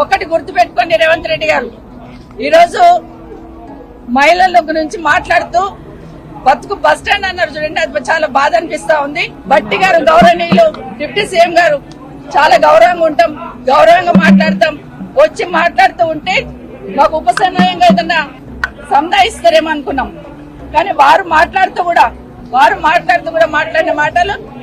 ఒకటి గుర్తు పెట్టుకోండి రేవంత్ రెడ్డి గారు. ఈరోజు మహిళల గురించి మాట్లాడుతూ బతుకు బస్ స్టాండ్ అన్నారు చూడండి అది చాలా బాధ అనిపిస్తా ఉంది. బట్టి గారు గౌరవనీయులు డిప్యూటీ సీఎం గారు చాలా గౌరవంగా ఉంటాం గౌరవంగా మాట్లాడతాం. వచ్చి మాట్లాడుతూ ఉంటే మాకు ఉపసమయంగా ఏదన్నా సందాయిస్తారేమో అనుకున్నాం. కానీ వారు మాట్లాడుతూ కూడా వారు మాట్లాడుతూ కూడా మాట్లాడిన మాటలు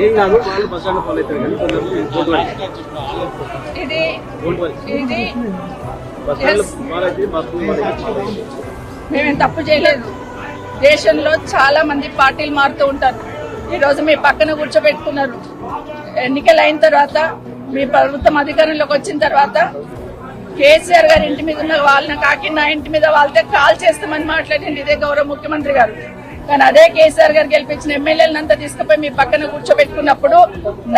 ఏం కాదు వాళ్ళు బస్ స్టాండ్ ఫాలో అవుతారు కానీ బస్ స్టాండ్. ఫాలో అయితే మేమేం తప్పు చేయలేదు. దేశంలో చాలా మంది పార్టీలు మారుతూ ఉంటారు. ఈ రోజు మీ పక్కన కూర్చోబెట్టుకున్నారు. ఎన్నికలు అయిన తర్వాత మీ ప్రభుత్వం అధికారంలోకి వచ్చిన తర్వాత కేసీఆర్ గారి ఇంటి మీద ఉన్న వాళ్ళని కాకి నా ఇంటి మీద వాళ్ళతో కాల్ చేస్తామని మాట్లాడింది ఇదే గౌరవ ముఖ్యమంత్రి గారు. కానీ అదే కేసీఆర్ గారు గెలిపించిన ఎమ్మెల్యేలంతా తీసుకుపోయి మీ పక్కన కూర్చోబెట్టుకున్నప్పుడు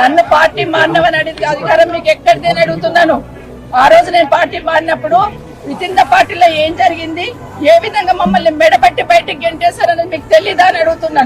నన్ను పార్టీ మారినవని అడిగితే అధికారం మీకు ఎక్కడిది అడుగుతున్నాను. ఆ రోజు నేను పార్టీ మారినప్పుడు వితిన్ ద పార్టీలో ఏం జరిగింది? ఏ విధంగా మమ్మల్ని మెడపట్టి బయటికి గెంటేశారని మీకు తెలీదా అని అడుగుతున్నాను.